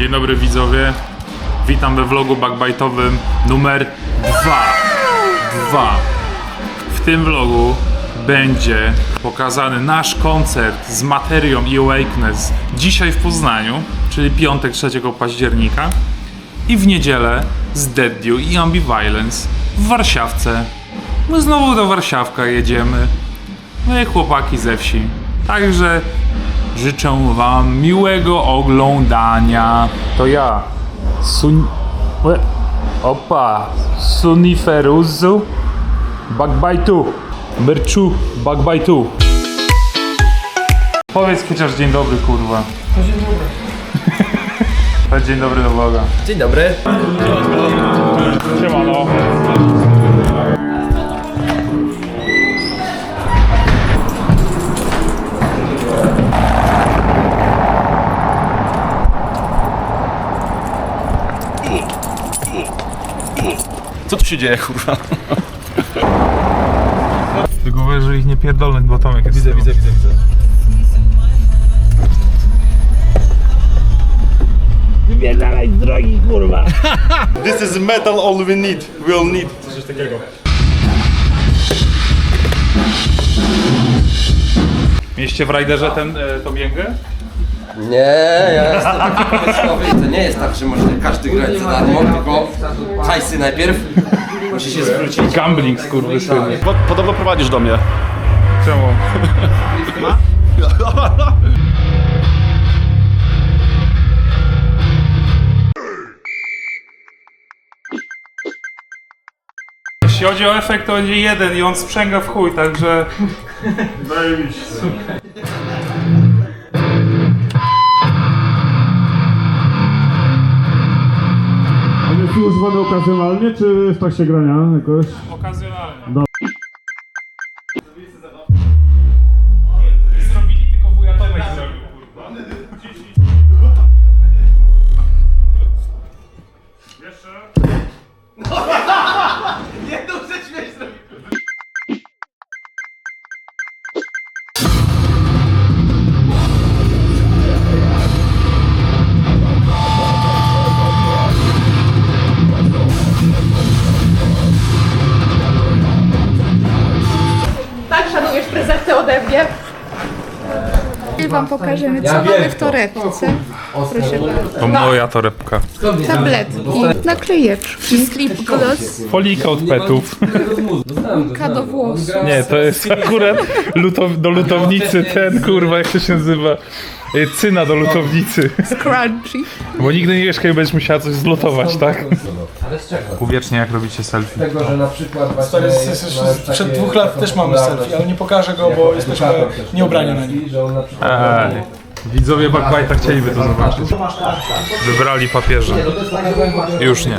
Dzień dobry widzowie. Witam we vlogu backbite'owym numer 2. 2. W tym vlogu będzie pokazany nasz koncert z materią i Awakeness dzisiaj w Poznaniu, czyli piątek 3 października i w niedzielę z Dead Dew i Ambivalence w Warszawce. My znowu do Warszawka jedziemy. No i chłopaki ze wsi. Także życzę wam miłego oglądania. To ja. Sun... Łe. Opa. Suniferuzu. Backbite'u. Merczu. Backbite'u. Powiedz chociaż dzień dobry, kurwa. dzień dobry. dzień dobry do Boga. Dzień dobry. Co tu się dzieje, kurwa? Tylko uważaj, że ich nie pierdolnąć, bo Tomek jest Widzę, z tyłu. widzę, widzę, widzę. This is metal all we need. We all need. Coś takiego. Mieliście w Raiderze ten, e, tą jęgę? Nie, ja jestem taki pomysłowy. To nie jest tak, że może każdy grać za darmo, tylko hajsy najpierw. Musi się zwrócić. Gambling, skurwysyny. Po, podobno prowadzisz do mnie. Czemu? Jeśli chodzi o efekt, to będzie jeden i on sprzęga w chuj, także... On jest używany okazjonalnie, czy w trakcie grania jakoś? Okazjonalnie. Wam pokażemy, co mamy w torebce. Proszę bardzo. To moja torebka. Tabletki, naklejeczki, lip gloss, Folika od petów. K do włosów, Nie, to jest akurat lutow, do lutownicy ten, kurwa, jak to się nazywa? Y, Cyna do lutownicy. crunchy. Bo nigdy nie wiesz, kiedy będziesz musiała coś zlutować, tak? Ale z czego? Uwiecznie jak robicie selfie. Tego, że na przykład właśnie... Stary, z- z- masz sprzed takie dwóch lat też mamy selfie, ale nie pokażę go, bo jesteśmy edukator też nieubrani na nim. mówi, że on na przykład- Ej, widzowie Backbite'a chcieliby to zobaczyć. Wybrali papieża. Już nie.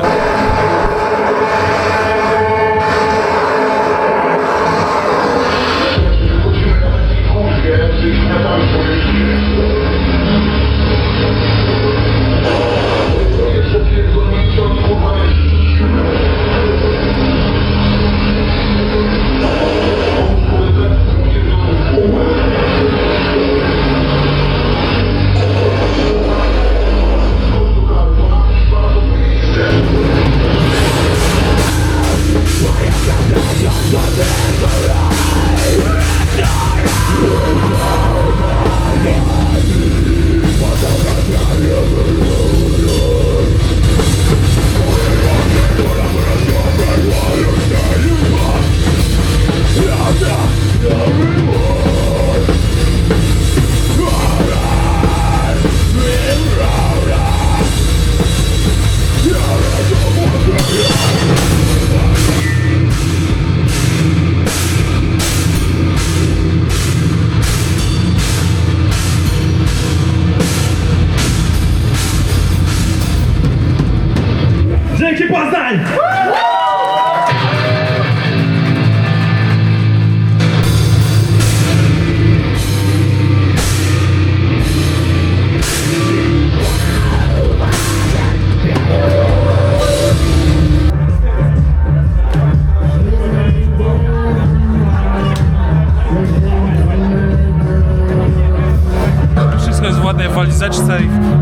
Tipo Equipe Azai! Uh!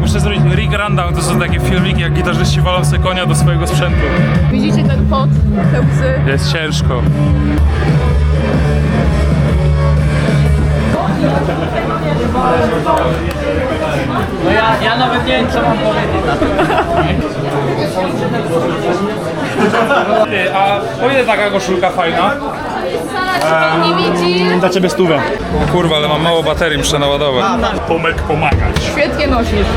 Muszę zrobić rig run oglądałem, to są takie filmiki, jak gitarzyści walą sobie konia do swojego sprzętu. Widzicie ten pot, te łzy? Jest ciężko. No ja, ja nawet nie wiem co mam powiedzieć na to. Ty, a po ile taka koszulka fajna? Nie widzi. Dla ciebie stówę. O kurwa, ale mam mało baterii, muszę naładować. Tomek pomagać. Świetnie nosisz.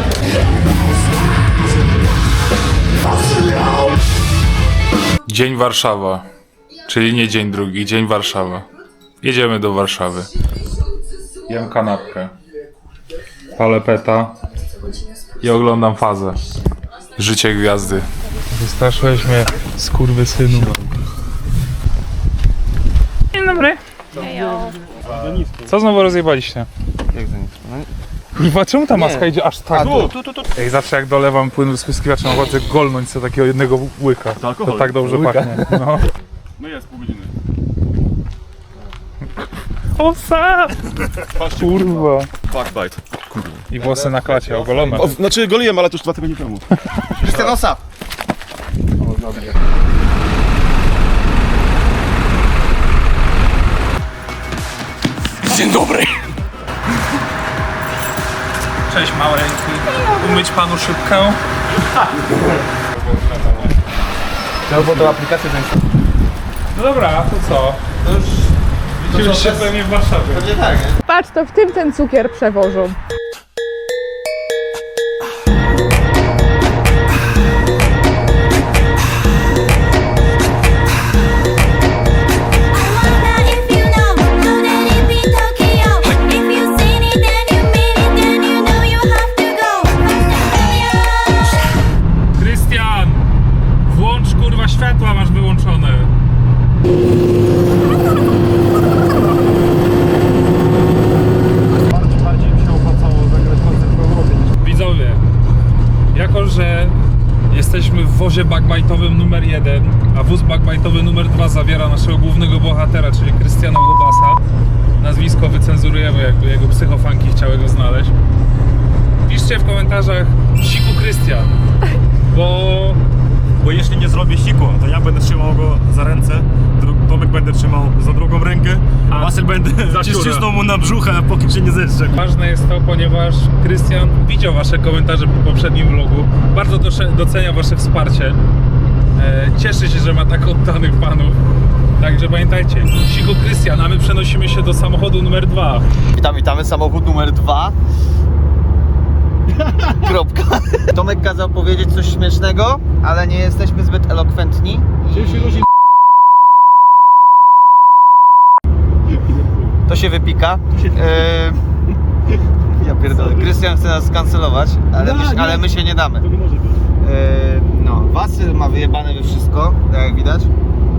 Dzień Warszawa, czyli nie dzień drugi, dzień Warszawa. Jedziemy do Warszawy. Jem kanapkę. Palę peta i oglądam fazę. Życie gwiazdy. Wystraszyłeś mnie, skurwysynu. Dzień dobry. Co znowu rozjebaliście? Kurwa, czemu ta maska idzie aż tak? Ej, zawsze jak dolewam płynu z pyskiwaczem, mam ochotę golnąć sobie takiego jednego łyka. To, alkohol. tak dobrze pachnie. No. No jest pół godziny. Osa! Kurwa. Backbite. I włosy na klacie, ogolone. O, znaczy goliłem, ale to już dwa tygodnie temu. Krystianosa. Dzień dobry. Cześć małeńki. Umyć panu szybkę? Albo do aplikacji No dobra, to co? To już widzimy się pewnie w Warszawie. Patrz, to w tym ten cukier przewożą. Piszcie w komentarzach Siku Krystian, bo Bo jeśli nie zrobię siku, to ja będę trzymał go za ręce, dru- Tomek będę trzymał za drugą rękę, a Wasyl będę ścisnął mu na brzucha, póki się nie zeszczę. ważne jest to, ponieważ Krystian widział wasze komentarze po poprzednim vlogu, bardzo dosze- docenia wasze wsparcie. E, cieszy się, że ma tak oddanych panów. Także pamiętajcie, Siku Krystian, a my przenosimy się do samochodu numer 2. Witam, witamy, samochód numer dwa. Kropka. Tomek kazał powiedzieć coś śmiesznego, ale nie jesteśmy zbyt elokwentni. To się wypika. Eee, ja pierdolę. Krystian chce nas skancelować, ale, my, ale my się nie damy. Eee, no, Wasyl ma wyjebane we wszystko, jak widać.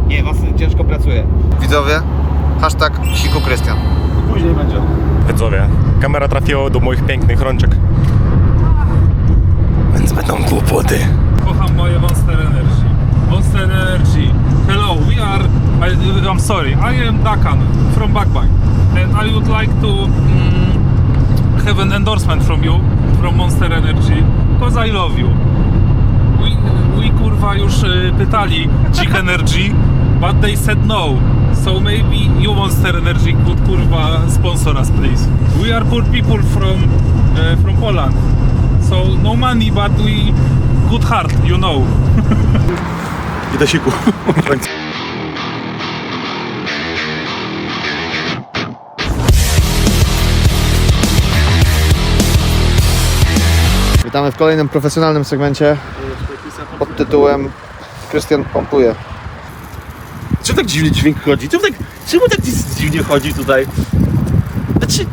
Nie, Wasyl ciężko pracuje. Widzowie, hashtag siku Krystian. Później będzie. Widzowie, kamera trafiła do moich pięknych rączek. Kłopoty. Kocham moje Monster Energy. Monster Energy. Hello, we are. I, I'm sorry, I am Dakan from Backbite. And I would like to mm, have an endorsement from you, from Monster Energy, because I love you. We, we kurwa już y, pytali Chick Energy, but they said no. So maybe you Monster Energy could kurwa sponsor us please. We are poor people from, uh, from Poland. So no money, but we good heart, you know. Witamy w kolejnym profesjonalnym segmencie pod tytułem Krystian pompuje. Czemu tak dziwnie dźwięk chodzi? Czemu tak, czemu tak dziwnie chodzi tutaj? Znaczy,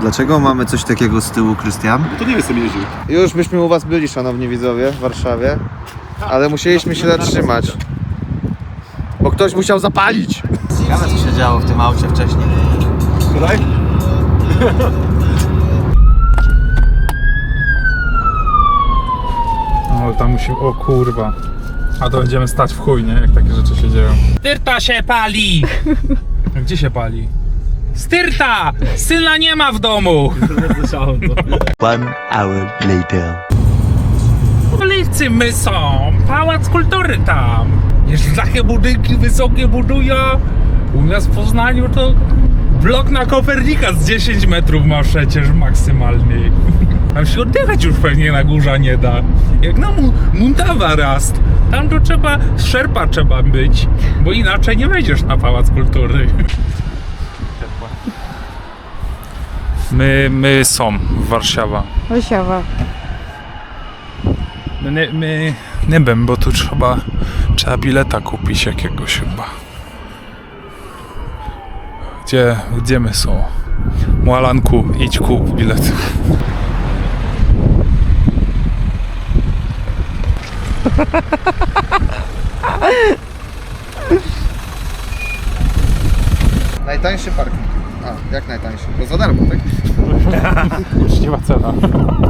Dlaczego mamy coś takiego z tyłu, Krystian? to nie mi jeździł. Już byśmy u Was byli, szanowni widzowie, w Warszawie, ale musieliśmy się zatrzymać, bo ktoś musiał zapalić. Ciekawe, co się działo w tym aucie wcześniej. Tutaj? No tam musimy, o kurwa. A to będziemy stać w chuj, nie? Jak takie rzeczy się dzieją. Tyrta się pali! A gdzie się pali? Styrta! Syna nie ma w domu! One hour later. Ulicy my są, pałac kultury tam. Jeszcze takie budynki wysokie budują. U nas w Poznaniu to blok na Kopernika z 10 metrów ma przecież maksymalnie. Tam się oddychać już pewnie na górze nie da. Jak na mu Muntawa rast. Tam to trzeba, szerpa trzeba być, bo inaczej nie wejdziesz na Pałac Kultury. My, my są w Warszawa. Warszawa. My, nie- my nie wiem, bo tu trzeba, trzeba bileta kupić jakiegoś chyba. Gdzie, gdzie my są? Młalanku, idź kup bilet. Najtańszy parking. A, jak najtańszy? Bo za darmo, tak? Uczciwa cena.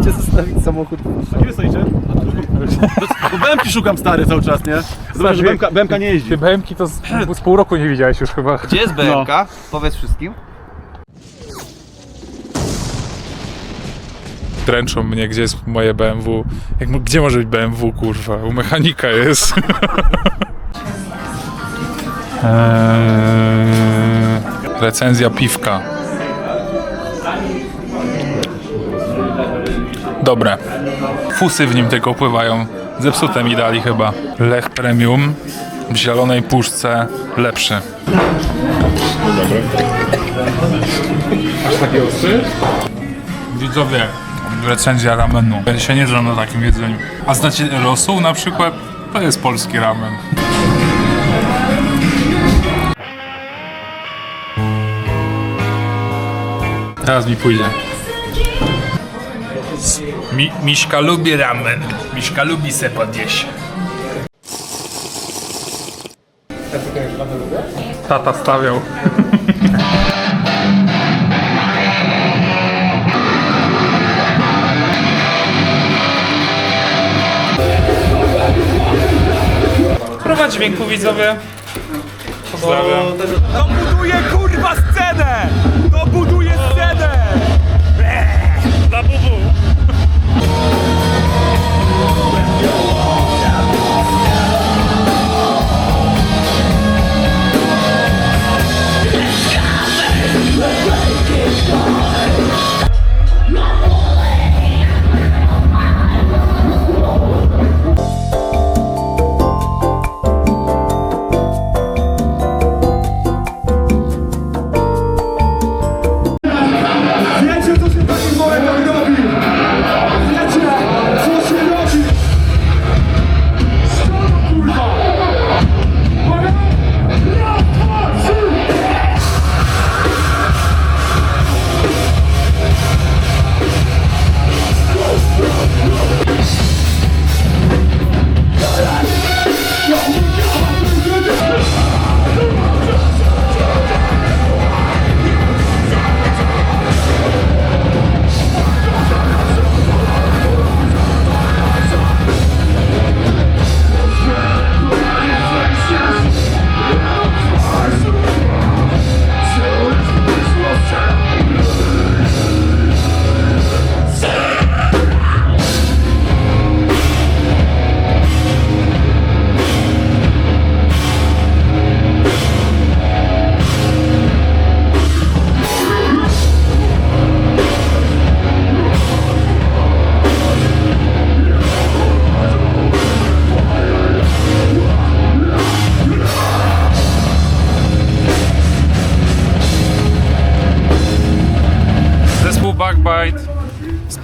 Gdzie zostawić samochód? Gdzie stoicie? Bo BMki szukam stary cały czas, nie? Zobacz, że BMK, BMK nie jeździ. Ty BMki to z, z pół roku nie widziałeś już chyba. Gdzie jest BMK? Powiedz wszystkim. Dręczą mnie, gdzie jest moje BMW. Jak, gdzie może być BMW, kurwa? U mechanika jest. eee, recenzja piwka. Dobre. Fusy w nim tylko pływają. Zepsute mi dali chyba. Lech Premium w zielonej puszce lepszy. Aż taki ostry? Widzowie, recenzja ramenu. Ja się nie znam na takim jedzeniu. A znacie rosół na przykład? To jest polski ramen. Teraz mi pójdzie. Mi, Miśka lubi ramen. Miśka lubi se podjeść. Tata stawiał. Próba dźwięku widzowie. Pozdrawiam. To buduje kurwa scenę!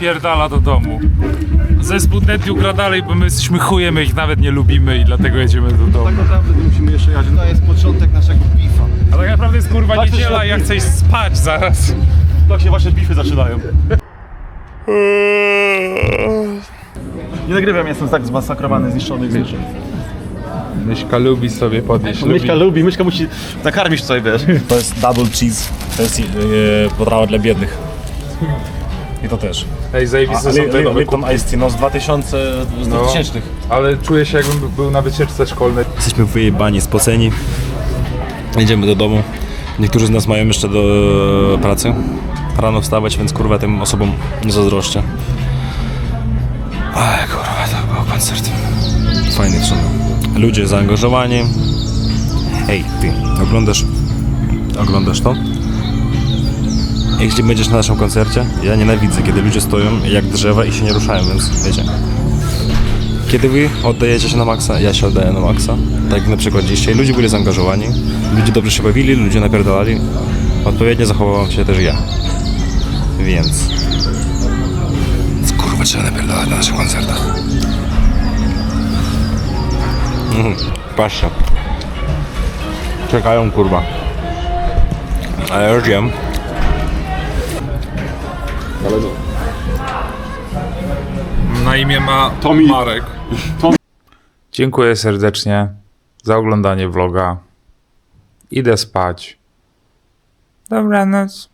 Spierdala do domu. Zespół Netju gra dalej, bo my jesteśmy chuje, my ich nawet nie lubimy i dlatego jedziemy do domu. Naprawdę musimy jeszcze jechać. To jest początek naszego bifa. A tak naprawdę jest kurwa Tak niedziela i ja chcę iść spać zaraz. Tak się właśnie bify zaczynają. Nie nagrywam, jestem tak zmasakrowany, zniszczony zniszczony. Myśka lubi sobie podjeść. Myszka lubi, Myszka musi nakarmić coś, wiesz. To jest double cheese, to jest e, potrawa dla biednych. I to też. Ej, zajebiste są te nowe Lipton Ice Tea, no z 2000, z No. 2000. Ale czuję się jakbym był na wycieczce szkolnej. Jesteśmy wyjebani, spoceni. Jedziemy do domu. Niektórzy z nas mają jeszcze do e, pracy. Rano wstawać, więc kurwa tym osobom nie zazdroszczę. Ale kurwa, to był koncert. Fajny w sumie. Ludzie zaangażowani. Ej, ty, oglądasz, oglądasz to? Jeśli będziesz na naszym koncercie, ja nienawidzę, kiedy ludzie stoją jak drzewa i się nie ruszają, więc wiecie. Kiedy wy oddajecie się na maksa, ja się oddaję na maksa. Tak na przykład dzisiaj. Ludzie byli zaangażowani, ludzie dobrze się bawili, ludzie napierdalali. Odpowiednio zachowałem się też ja. Więc... Kurwa trzeba napierdalać na naszych koncertach. Mhm, Patrzcie. Czekają kurwa. A ja już wiem. Na imię ma Marek. Dziękuję serdecznie za oglądanie vloga. Idę spać. Dobranoc.